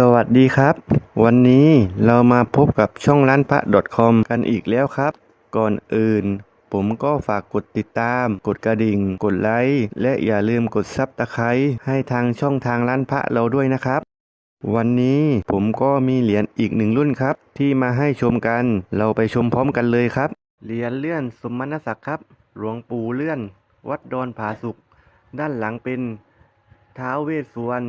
สวัสดีครับ วันนี้เรามาพบกับช่องร้านพระ .com กันอีกแล้วครับ ก่อนอื่น ผมก็ฝากกดติดตาม กดกระดิ่ง กดไลค์และอย่าลืมกดซับตะไคร้ให้ทางช่องทางร้านพระเราด้วยนะครับ วันนี้ผมก็มีเหรียญอีกหนึ่งรุ่นครับ ที่มาให้ชมกัน เราไปชมพร้อมกันเลยครับ เหรียญเลื่อนสมณศักดิ์ครับ หลวงปู่เลื่อน วัดดอนผาสุกด้านหลังเป็นท้าวเวสสุวรรณ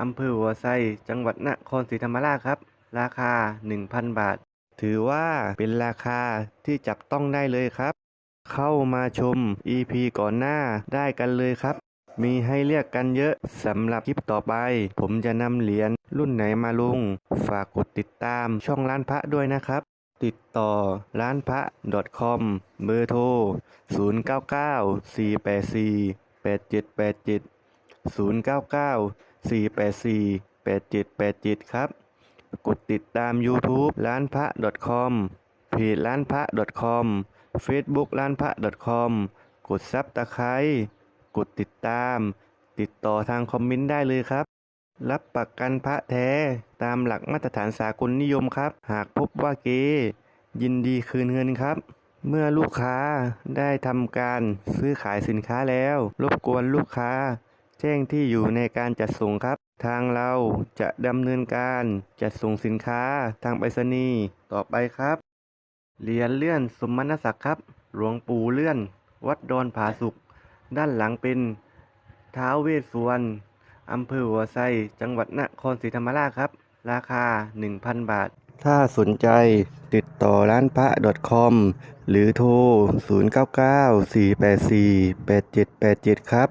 อำเภอหัวไซจังหวัดนครศรีธรรมราชครับ ราคา 1,000 บาท ถือว่าเป็นราคาที่จับต้องได้เลยครับ เข้ามาชม EP ก่อนหน้าได้กันเลยครับ มีให้เรียกกันเยอะสำหรับคลิปต่อไป ผมจะนำเหรียญรุ่นไหนมาลง ฝากกดติดตามช่องร้านพระด้วยนะครับ ติดต่อร้านพระ .com เบอร์โทร 099 484 8787 099 484 8787 ครับ กดติดตาม YouTube ร้านพระ .com เพจร้านพระ .com Facebook ร้านพระ .com กดซับตะไคร้กดติดตาม ติดต่อทางคอมเมนต์ได้เลยครับ รับประกันพระแท้ตามหลักมาตรฐานสากลนิยมครับ หากพบว่าเกยินดีคืนเงินครับ เมื่อลูกค้าได้ทำการซื้อขายสินค้าแล้ว รบกวนลูกค้า แจ้งที่อยู่ในการจัดส่งครับ ทางเราจะดำเนินการจัดส่งสินค้าทางไปรษณีย์ต่อไปครับ เหรียญเลื่อนสมณศักดิ์ครับ หลวงปู่เลื่อน วัดดอนผาสุก ด้านหลังเป็นท้าวเวสสุวรรณอำเภอหัวไซจังหวัดนครศรีธรรมราชครับ ราคา 1,000 บาท ถ้าสนใจติดต่อร้านพระ .com หรือโทร 0994848787 ครับ